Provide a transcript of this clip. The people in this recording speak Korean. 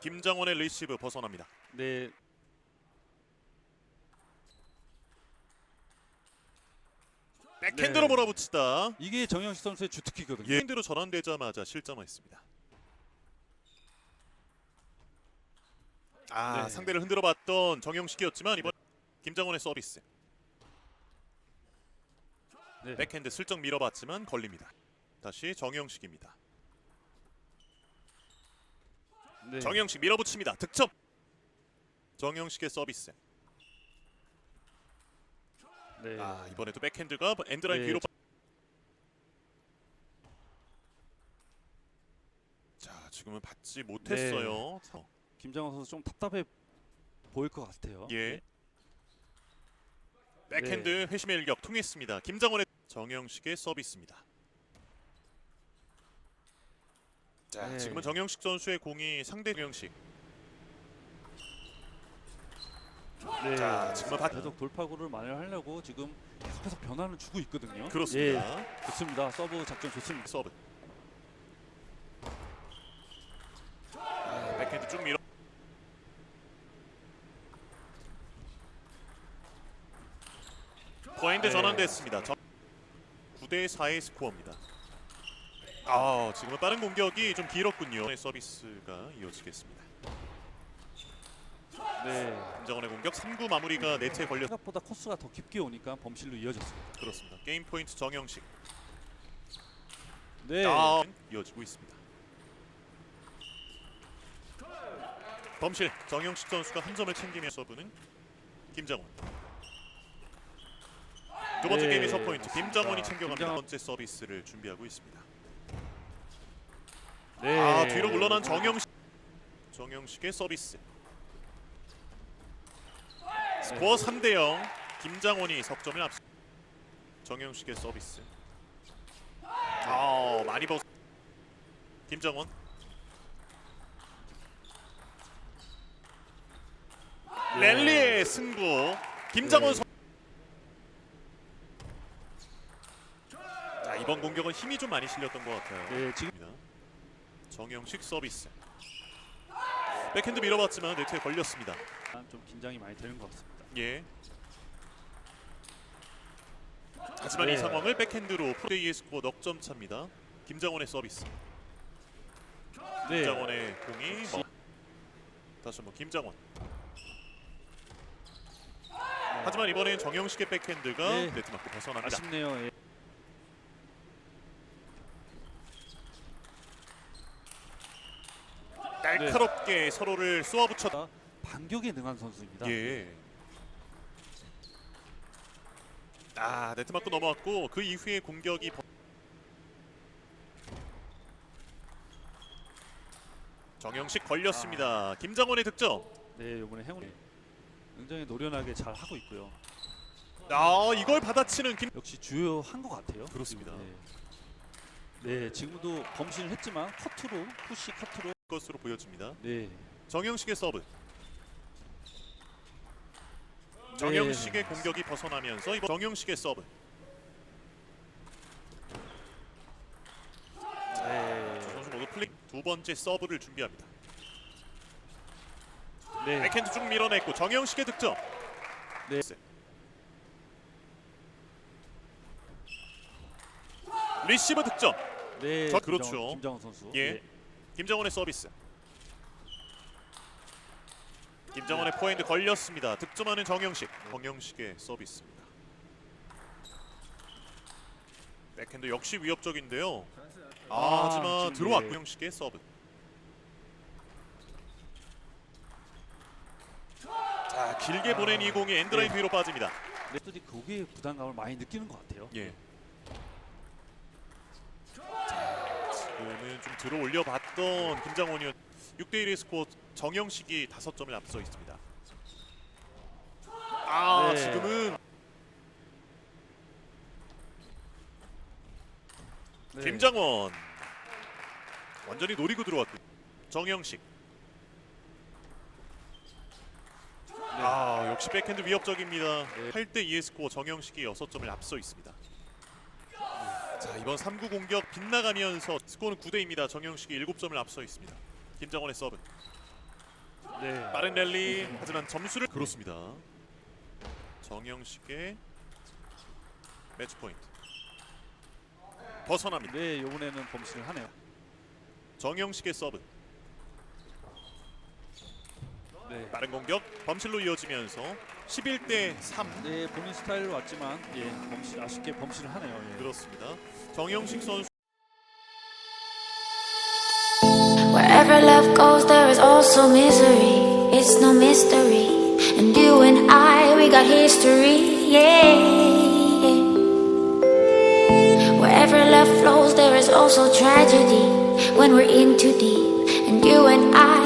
김장원의 리시브 벗어납니다. 네. 백핸드로 네. 몰아붙이다. 이게 정영식 선수의 주특기거든요. 예. 핸드로 전환되자마자 실점했습니다. 아 네. 상대를 흔들어봤던 정영식이었지만 이번 김장원의 서비스 네. 백핸드 슬쩍 밀어봤지만 걸립니다. 다시 정영식입니다. 네. 정영식 밀어붙입니다. 득점. 정영식의 서비스. 네. 아 이번에도 백핸드가 엔드라인 네. 뒤로. 빠- 자 지금은 받지 못했어요. 어, 김장원 선수 좀 답답해 보일 것 같아요. 예. 백핸드 회심의 일격 통했습니다. 김장원의 정영식의 서비스입니다. 자 네. 지금은 정영식 선수의 공이 상대 정영식. 네. 자, 지금은 받- 계속 돌파구를 마련하려고 지금 계속해서 변화를 주고 있거든요. 그렇습니다. 예, 좋습니다. 서브 작전 좋습니다. 서브. 아, 백핸드 쭉 밀어. 포인트 네. 전환됐습니다. 9대 4의 스코어입니다. 아, 지금은 빠른 공격이 좀 길었군요. 네, 서비스가 이어지겠습니다. 네. 김정원의 공격 3구 마무리가 네트에 걸렸. 생각보다 코스가 더 깊게 오니까 범실로 이어졌습니다. 그렇습니다. 게임 포인트 정영식. 네. 아, 이어지고 있습니다. 범실 정영식 선수가 한 점을 챙기며 서브는 김장원. 두 번째 네, 게임의 첫 포인트 맞습니다. 김장원이 챙겨갑니다. 두 김장원. 번째 서비스를 준비하고 있습니다. 네. 아 뒤로 물러난 정영식. 정영식의 서비스. 스코어 3대 0. 김장원이 석점을 앞서. 정영식의 서비스. 아 많이 벗. 김장원. 랠리의 승부. 김장원 네. 선. 자 이번 공격은 힘이 좀 많이 실렸던 것 같아요. 네, 지금 입니다. 정영식 서비스. 백핸드 밀어봤지만 네트에 걸렸습니다. 좀 긴장이 많이 되는 것 같습니다. 예. 하지만 네. 이 상황을 백핸드로 프로데이의 스코어 넉점 차입니다. 김장원의 서비스. 네. 김장원의 공이 뭐. 다시 한번 김장원. 하지만 이번엔 정영식의 백핸드가 네. 네트 맞고 벗어납니다. 아쉽네요. 예. 날카롭게 서로를 쏘아붙였. 다 반격에 능한 선수입니다. 예. 아 네트 맞고 넘어왔고 그 이후에 공격이 버... 정영식 걸렸습니다. 김장원의 득점. 네, 이번에 행운이 굉장히 노련하게 잘 하고 있고요. 아 이걸 받아치는 김. 역시 주요한 것 같아요. 그렇습니다. 네. 네, 지금도 범실을 했지만 커트로 푸시 커트로 것으로 보여집니다. 네. 정영식의 서브. 정영식의 공격이 벗어나면서 이번 정영식의 서브. 네. 두 선수 모두 플릭 두 번째 서브를 준비합니다. 네. 백핸드 쭉 밀어냈고 정영식의 득점. 네. 리시브 득점. 네. 저- 그렇죠. 김장원 선수. 예. 네. 김정원의 서비스. 김정원의 포핸드 걸렸습니다. 득점하는 정영식. 정영식의 서비스입니다. 백핸드 역시 위협적인데요. 아, 아, 하지만 들어왔고 예. 정영식의 서브. 자 길게 보낸 이 공이 엔드라인 네. 뒤로 빠집니다. 레프들이 거기에 부담감을 많이 느끼는 것 같아요. 예. 자, 좀 들어 올려봤던 김장원이었 6대1의 스코어 정영식이 5점을 앞서 있습니다. 아 네. 지금은 네. 김장원 완전히 노리고 들어왔고 정영식 아 역시 백핸드 위협적입니다. 네. 8대 2의 스코어 정영식이 6점을 앞서 있습니다. 자 이번 3구 공격 빗나가면서 스코어는 9대입니다. 정영식이 7점을 앞서 있습니다. 김장원의 서브. 네. 빠른 랠리 하지만 점수를 그렇습니다. 정영식의 매치 포인트 벗어납니다. 네, 이번에는 범실을 하네요. 정영식의 서브 네. 빠른 공격 범실로 이어지면서 11대 3 네, 본인 스타일로 왔지만 예, 범실 아쉽게 범실을 하네요. 예. 그렇습니다. 정영식 선수 Wherever love goes, there is also misery. It's no mystery. And you and I, we got history. Yeah. Wherever love flows, there is also tragedy. When we're in too deep. And you and I,